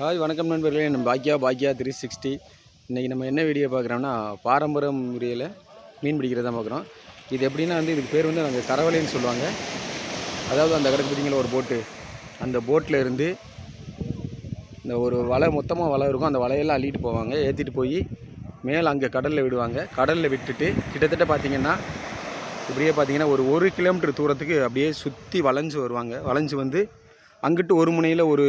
Hi வணக்கம் நண்பர்களே. நம்ம பாக்கியா பாக்கியா த்ரீ சிக்ஸ்டி இன்றைக்கி நம்ம என்ன வீடியோ பார்க்குறோம்னா பாரம்பரிய முறையில் மீன் பிடிக்கிறதா பார்க்குறோம். இது எப்படின்னா வந்து இதுக்கு பேர் வந்து நாங்கள் கரவலைன்னு சொல்லுவாங்க. அதாவது அந்த கடற்கு பார்த்தீங்களா ஒரு போட்டு அந்த போட்டில் இருந்து இந்த ஒரு வலை மொத்தமாக வலை இருக்கும். அந்த வலையெல்லாம் அள்ளிட்டு போவாங்க. ஏற்றிட்டு போய் மேலே அங்கே கடலில் விடுவாங்க. கடலில் விட்டுட்டு கிட்டத்தட்ட பார்த்தீங்கன்னா இப்படியே பார்த்தீங்கன்னா ஒரு ஒரு கிலோமீட்டர் தூரத்துக்கு அப்படியே சுற்றி வளைஞ்சு வருவாங்க. வளைஞ்சு வந்து அங்கிட்டு ஒரு முனையில் ஒரு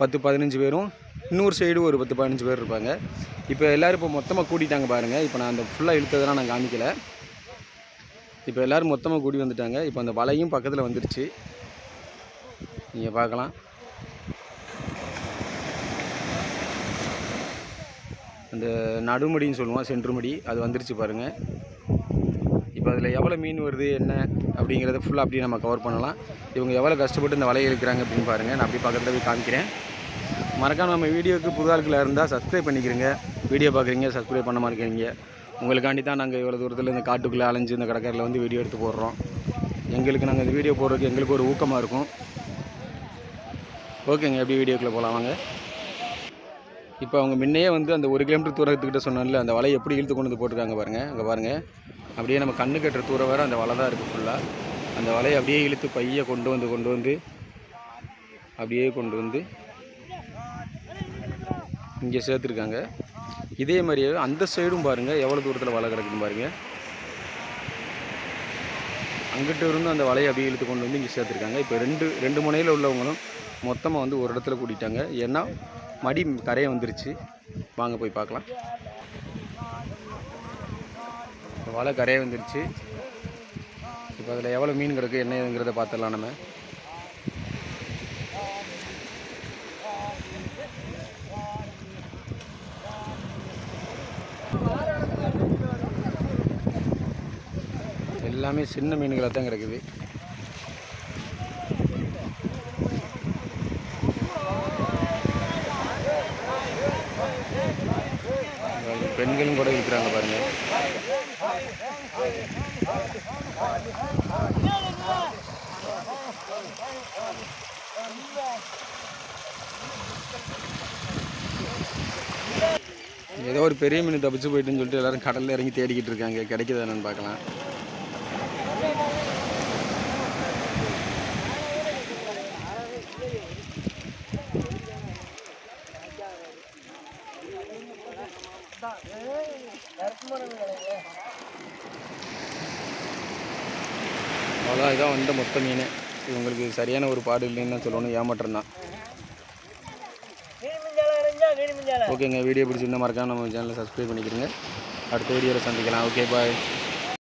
பத்து பதினஞ்சு பேரும். இன்னொரு சைடு ஒரு பத்து பதினஞ்சு பேர் இருப்பாங்க. இப்போ எல்லோரும் இப்போ மொத்தமாக கூட்டிட்டாங்க பாருங்கள் இப்போ நான் அந்த ஃபுல்லாக இழுத்ததெல்லாம் நான் காமிக்கல. இப்போ எல்லோரும் மொத்தமாக கூடி வந்துட்டாங்க. இப்போ அந்த வலையும் பக்கத்தில் வந்துருச்சு. நீங்கள் பார்க்கலாம். அந்த நடுமடின்னு சொல்லுவோம் சென்றுமடி. அது வந்துருச்சு பாருங்கள் இப்போ அதில் எவ்வளோ மீன் வருது என்ன அப்படிங்கிறத ஃபுல்லாக அப்படியே நம்ம கவர் பண்ணலாம். இவங்க எவ்வளோ கஷ்டப்பட்டு இந்த வலையை இருக்கிறாங்க அப்படின்னு பாருங்கள் நான் அப்படி பக்கத்தில் போய் காமிக்கிறேன். மறக்காம நம்ம வீடியோவுக்கு புது ஆட்களாக இருந்தால் சப்ஸ்கிரைப் பண்ணிக்கிறீங்க. வீடியோ பார்க்குறீங்க சப்ஸ்கிரைப் பண்ண மாட்டேங்கிறீங்க உங்களுக்காண்டி தான் நாங்கள் இவ்வளோ தூரத்தில் இந்த காட்டுக்குள்ளே அலைஞ்சு இந்த கடற்கரையில் வந்து வீடியோ எடுத்து போடுறோம். எங்களுக்கு நாங்கள் இந்த வீடியோ போடுறதுக்கு எங்களுக்கு ஒரு ஊக்கமாக இருக்கும். ஓகேங்க எப்படி வீடியோக்குள்ளே போகலாம் வாங்க. இப்போ அவங்க முன்னையே வந்து அந்த ஒரு கிலோமீட்டர் தூரத்துக்கிட்ட சொன்னால அந்த வலையை எப்படி இழுத்து கொண்டு வந்து போட்டிருக்காங்க பாருங்கள் அங்கே பாருங்கள் அப்படியே நம்ம கண்ணு கட்டுற தூரம் வேறு அந்த வலை தான் இருக்குது ஃபுல்லாக அந்த வலையை அப்படியே இழுத்து பையை கொண்டு வந்து கொண்டு வந்து அப்படியே கொண்டு வந்து இங்கே சேர்த்துருக்காங்க. இதே மாதிரியே அந்த சைடும் பாருங்கள் எவ்வளோ தூரத்தில் வலை கிடக்குன்னு பாருங்கள் அங்கிட்ட இருந்து அந்த வலையை அப்படியே இழுத்து கொண்டு வந்து இங்கே சேர்த்துருக்காங்க. இப்போ ரெண்டு ரெண்டு முனையில் உள்ளவங்களும் மொத்தமாக வந்து ஒரு இடத்துல கூட்டிட்டாங்க. ஏன்னா மடி கரையை வந்துருச்சு. வாங்க போய் பார்க்கலாம். வலை கரையை வந்துருச்சு. இப்போ அதில் எவ்வளோ மீன் கிடக்கு என்னங்கிறத பார்த்துடலாம் நம்ம. எல்லாமே சின்ன மீன்களாக தான் கிடக்குது. பெண்களும் கூட இருக்கிறாங்க பாருங்க. ஏதோ ஒரு பெரிய மீன் தப்பிச்சு போயிட்டுன்னு சொல்லிட்டு எல்லாரும் கடல்ல இறங்கி தேடிக்கிட்டு இருக்காங்க. கிடைக்குதானு பார்க்கலாம். அவ்வளோ இதான் வந்த மொத்த மீன். இவங்களுக்கு சரியான ஒரு பாடு இல்லைன்னு தான் சொல்லணும் ஏமாற்றம் தான் ஓகேங்க வீடியோ பிடிச்சிருந்தா மறக்காம நம்ம சேனலை சப்ஸ்கிரைப் பண்ணிக்கிறங்க. அடுத்த வீடியோவில் சந்திக்கலாம். Okay bye